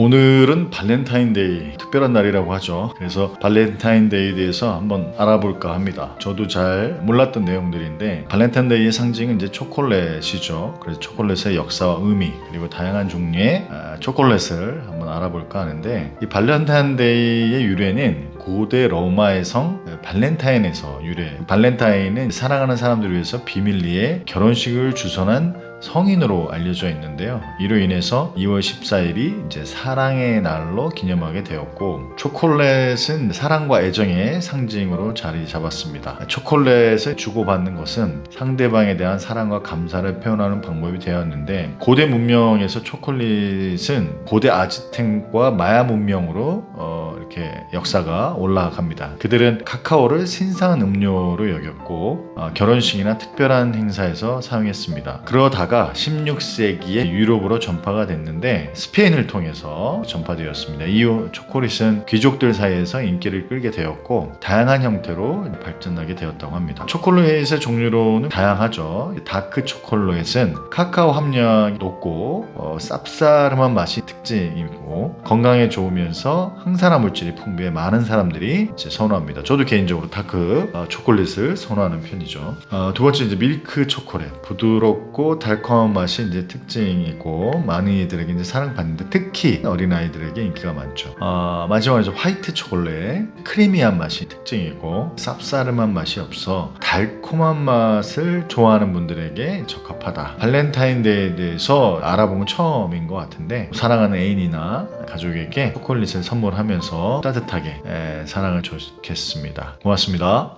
오늘은 발렌타인데이 특별한 날이라고 하죠. 그래서 발렌타인데이에 대해서 한번 알아볼까 합니다. 저도 잘 몰랐던 내용들인데 발렌타인데이의 상징은 이제 초콜릿이죠. 그래서 초콜릿의 역사와 의미 그리고 다양한 종류의 아, 초콜릿을 한번 알아볼까 하는데 이 발렌타인데이의 유래는 고대 로마의 성 발렌타인에서 유래. 발렌타인은 사랑하는 사람들을 위해서 비밀리에 결혼식을 주선한 성인으로 알려져 있는데요. 이로 인해서 2월 14일이 이제 사랑의 날로 기념하게 되었고 초콜릿은 사랑과 애정의 상징으로 자리 잡았습니다. 초콜릿을 주고받는 것은 상대방에 대한 사랑과 감사를 표현하는 방법이 되었는데 고대 문명에서 초콜릿은 고대 아즈텍과 마야 문명으로 어, 이렇게 역사가 올라갑니다. 그들은 카카오를 신성한 음료로 여겼고 어, 결혼식이나 특별한 행사에서 사용했습니다. 그러다가 16세기에 유럽으로 전파가 됐는데 스페인을 통해서 전파되었습니다. 이후 초콜릿은 귀족들 사이에서 인기를 끌게 되었고 다양한 형태로 발전하게 되었다고 합니다. 초콜릿의 종류로는 다양하죠. 다크 초콜릿은 카카오 함량이 높고 어, 쌉싸름한 맛이 특징이고 건강에 좋으면서 항산화 물질이 풍부해 많은 사람들이 선호합니다. 저도 개인적으로 다크 어, 초콜릿을 선호하는 편이죠. 어, 두 번째 이제 밀크 초콜릿 부드럽고 달 콤한 맛이 이제 특징이고 많이들에게 이제 사랑받는데 특히 어린 아이들에게 인기가 많죠. 어, 마지막으로 이제 화이트 초콜릿 크리미한 맛이 특징이고 쌉싸름한 맛이 없어 달콤한 맛을 좋아하는 분들에게 적합하다. 발렌타인데이에 대해서 알아본 건 처음인 것 같은데 사랑하는 애인이나 가족에게 초콜릿을 선물하면서 따뜻하게 에, 사랑을 줬겠습니다. 고맙습니다.